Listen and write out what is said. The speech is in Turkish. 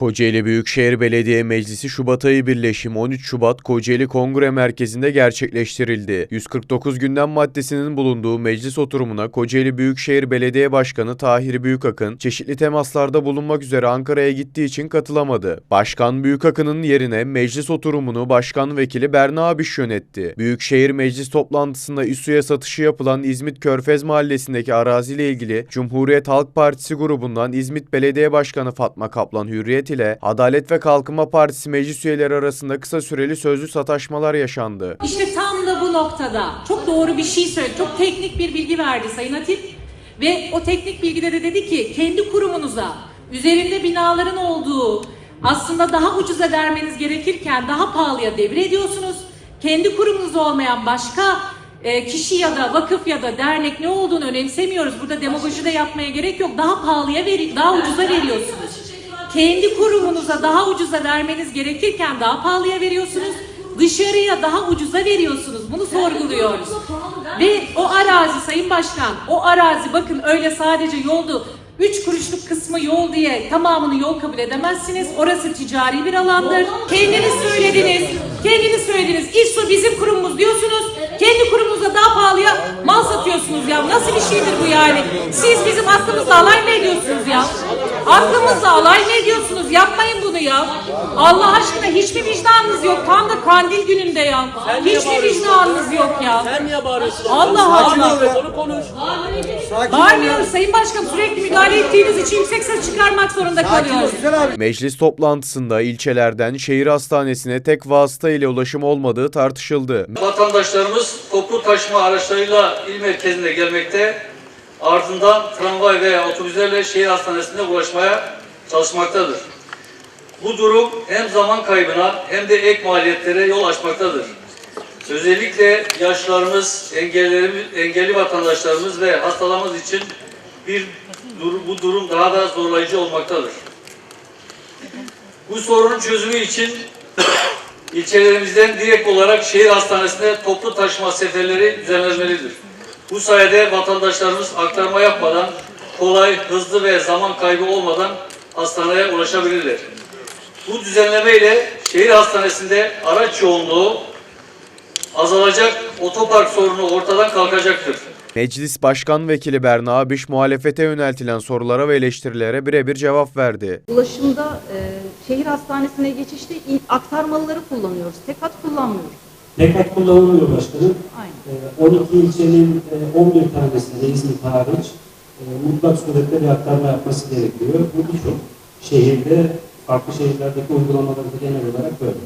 Kocaeli Büyükşehir Belediye Meclisi Şubat ayı birleşimi 13 Şubat Kocaeli Kongre Merkezi'nde gerçekleştirildi. 149 gündem maddesinin bulunduğu meclis oturumuna Kocaeli Büyükşehir Belediye Başkanı Tahir Büyükakın çeşitli temaslarda bulunmak üzere Ankara'ya gittiği için katılamadı. Başkan Büyükakın'ın yerine meclis oturumunu Başkan Vekili Berna Abiş yönetti. Büyükşehir Meclis toplantısında İSU'ya satışı yapılan İzmit Körfez Mahallesi'ndeki araziyle ilgili Cumhuriyet Halk Partisi grubundan İzmit Belediye Başkanı Fatma Kaplan Hürriyet ile Adalet ve Kalkınma Partisi meclis üyeleri arasında kısa süreli sözlü sataşmalar yaşandı. İşte tam da bu noktada çok doğru bir şey söyledi. Çok teknik bir bilgi verdi Sayın Atif. Ve o teknik bilgide de dedi ki kendi kurumunuza üzerinde binaların olduğu aslında daha ucuza vermeniz gerekirken daha pahalıya devrediyorsunuz. Kendi kurumunuz olmayan başka e, kişi ya da vakıf ya da dernek ne olduğunu önemsemiyoruz. Burada demagoji de yapmaya gerek yok. Daha pahalıya veri, daha ucuza veriyorsunuz. Kendi kurumunuza daha ucuza vermeniz gerekirken daha pahalıya veriyorsunuz. Dışarıya daha ucuza veriyorsunuz. Bunu sorguluyoruz. Ve o arazi Sayın Başkan, o arazi bakın öyle sadece yoldu. Üç kuruşluk kısmı yol diye tamamını yol kabul edemezsiniz. Orası ticari bir alandır. Kendiniz söylediniz. Kendiniz söylediniz. İSO bizim kurumumuz diyorsunuz. Kendi kurumunuza daha pahalıya mal satıyorsunuz ya. Nasıl bir şeydir bu yani? Siz bizim aklımızla alay mı ediyorsunuz? Aklımızla alay mı ediyorsunuz? Yapmayın bunu ya. Allah aşkına hiçbir vicdanınız yok. Tam da kandil gününde ya. Hiçbir vicdanınız yok ya. Sen niye bağırıyorsun? Allah Sakin Allah. Onu konuş. Bağırmıyoruz Sayın Başkanım. Sürekli müdahale ettiğiniz için yüksek ses çıkarmak zorunda kalıyoruz. Meclis toplantısında ilçelerden şehir hastanesine tek vasıta ile ulaşım olmadığı tartışıldı. Vatandaşlarımız toplu taşıma araçlarıyla il merkezine gelmekte, ardından tramvay veya otobüslerle şehir hastanesine ulaşmaya çalışmaktadır. Bu durum hem zaman kaybına hem de ek maliyetlere yol açmaktadır. Özellikle engellerimiz, engelli vatandaşlarımız ve hastalarımız için bir bu durum daha da zorlayıcı olmaktadır. Bu sorunun çözümü için ilçelerimizden direkt olarak şehir hastanesine toplu taşıma seferleri düzenlenmelidir. Bu sayede vatandaşlarımız aktarma yapmadan kolay, hızlı ve zaman kaybı olmadan hastaneye ulaşabilirler. Bu düzenleme ile şehir hastanesinde araç yoğunluğu azalacak, otopark sorunu ortadan kalkacaktır. Meclis Başkan Vekili Berna Abiş muhalefete yöneltilen sorulara ve eleştirilere birebir cevap verdi. Ulaşımda e, şehir hastanesine geçişte aktarmalıları kullanıyoruz. Tekat kullanmıyoruz. Tekat kullanılmıyor başkanım. Aynen. Ee, 12 ilçenin e, 11 tanesinde İzmit hariç e, mutlak surette bir aktarma yapması gerekiyor. Bu birçok şehirde, farklı şehirlerdeki uygulamalarda genel olarak böyle.